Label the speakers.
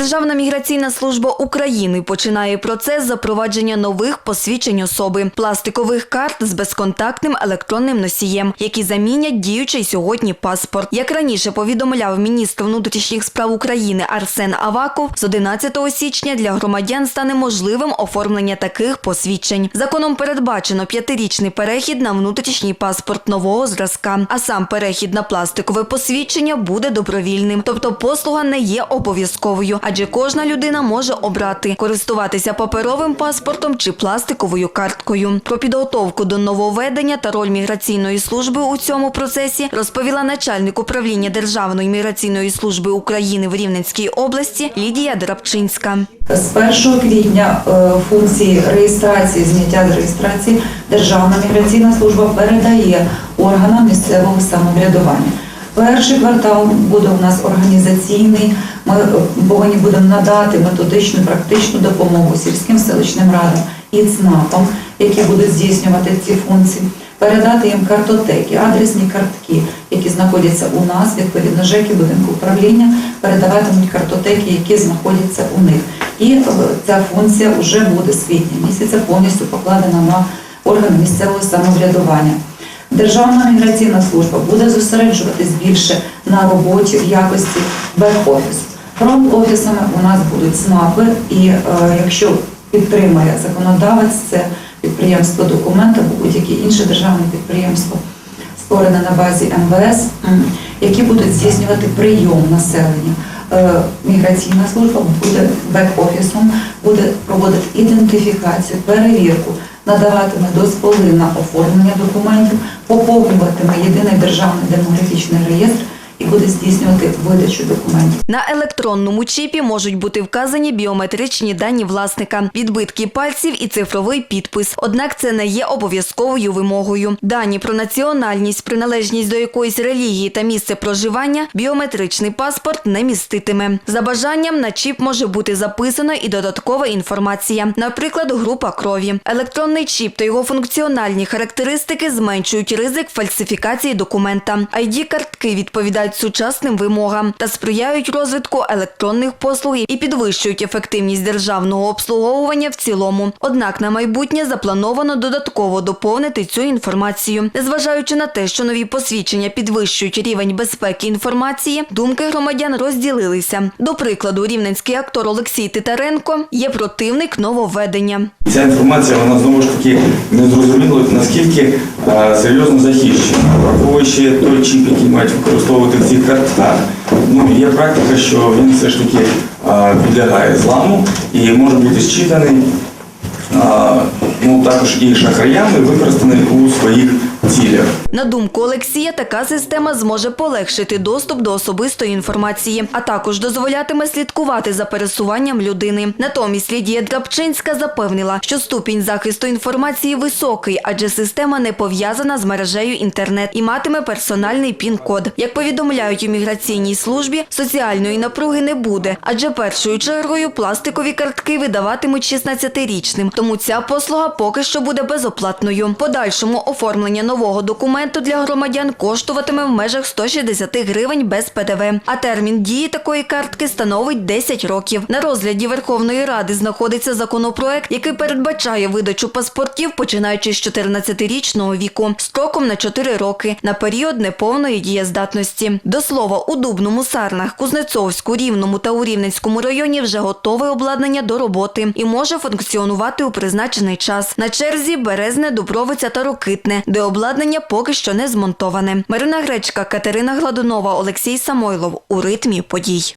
Speaker 1: Державна міграційна служба України починає процес запровадження нових посвідчень особи пластикових карт з безконтактним електронним носієм, які замінять діючий сьогодні паспорт. Як раніше повідомляв міністр внутрішніх справ України Арсен Аваков, з 11 січня для громадян стане можливим оформлення таких посвідчень. Законом передбачено п'ятирічний перехід на внутрішній паспорт нового зразка, а сам перехід на пластикове посвідчення буде добровільним, тобто послуга не є обов'язковою, адже кожна людина може обрати користуватися паперовим паспортом чи пластиковою карткою. Про підготовку до нововведення та роль міграційної служби у цьому процесі розповіла начальник управління Державної міграційної служби України в Рівненській області Лідія Драбчинська.
Speaker 2: З 1 квітня е, функції реєстрації, зняття з реєстрації Державна міграційна служба передає органам місцевого самоврядування. Перший квартал буде у нас організаційний. Ми е, повинні будемо надати методичну, практичну допомогу сільським селищним радам і ЦНАПам, які будуть здійснювати ці функції, передати їм картотеки, адресні картки, які знаходяться у нас, відповідно ЖЕКи будинку управління, передаватимуть картотеки, які знаходяться у них. І е, ця функція вже буде з квітня місяця повністю покладена на органи місцевого самоврядування. Державна міграційна служба буде зосереджуватись більше на роботі в якості бек-офісу. Фронт-офісами у нас будуть СНАПи, і е, якщо підтримає законодавець, це підприємство документ або будь-яке інше державне підприємство, створене на базі МВС, які будуть здійснювати прийом населення. Е, Міграційна служба буде бек-офісом, буде проводити ідентифікацію, перевірку, надаватиме дозволи на оформлення документів, поповнюватиме єдиний державний демографічний реєстр і буде здійснювати видачу документів.
Speaker 1: На електронному чіпі можуть бути вказані біометричні дані власника, відбитки пальців і цифровий підпис. Однак це не є обов'язковою вимогою. Дані про національність, приналежність до якоїсь релігії та місце проживання біометричний паспорт не міститиме. За бажанням на чіп може бути записана і додаткова інформація, наприклад, група крові. Електронний чіп та його функціональні характеристики зменшують ризик фальсифікації документа. id картки відповідають сучасним вимогам та сприяють розвитку електронних послуг і підвищують ефективність державного обслуговування в цілому. Однак на майбутнє заплановано додатково доповнити цю інформацію. Незважаючи на те, що нові посвідчення підвищують рівень безпеки інформації, думки громадян розділилися. До прикладу, рівненський актор Олексій Титаренко є противник нововведення.
Speaker 3: Ця інформація вона знову ж таки не зрозуміло наскільки е, серйозно захищена, враховуючи той чіп, який мають використовувати в так. Ну є практика, що він все ж таки підлягає зламу і може бути зчитаний ну також і шахраями використаний у своїх цілях.
Speaker 1: На думку Олексія, така система зможе полегшити доступ до особистої інформації, а також дозволятиме слідкувати за пересуванням людини. Натомість Лідія Драбчинська запевнила, що ступінь захисту інформації високий, адже система не пов'язана з мережею інтернет і матиме персональний пін-код. Як повідомляють у міграційній службі, соціальної напруги не буде, адже першою чергою пластикові картки видаватимуть 16-річним, тому ця послуга поки що буде безоплатною. Подальшому оформлення нового документу для громадян коштуватиме в межах 160 гривень без ПДВ. А термін дії такої картки становить 10 років. На розгляді Верховної Ради знаходиться законопроект, який передбачає видачу паспортів, починаючи з 14-річного віку, строком на 4 роки на період неповної дієздатності. До слова, у Дубному, Сарнах, Кузнецовську, Рівному та у Рівненському районі вже готове обладнання до роботи і може функціонувати у призначений час. На черзі Березне, Дубровиця та Рокитне, де обладнання поки що не змонтоване. Марина Гречка, Катерина Гладунова, Олексій Самойлов у ритмі подій.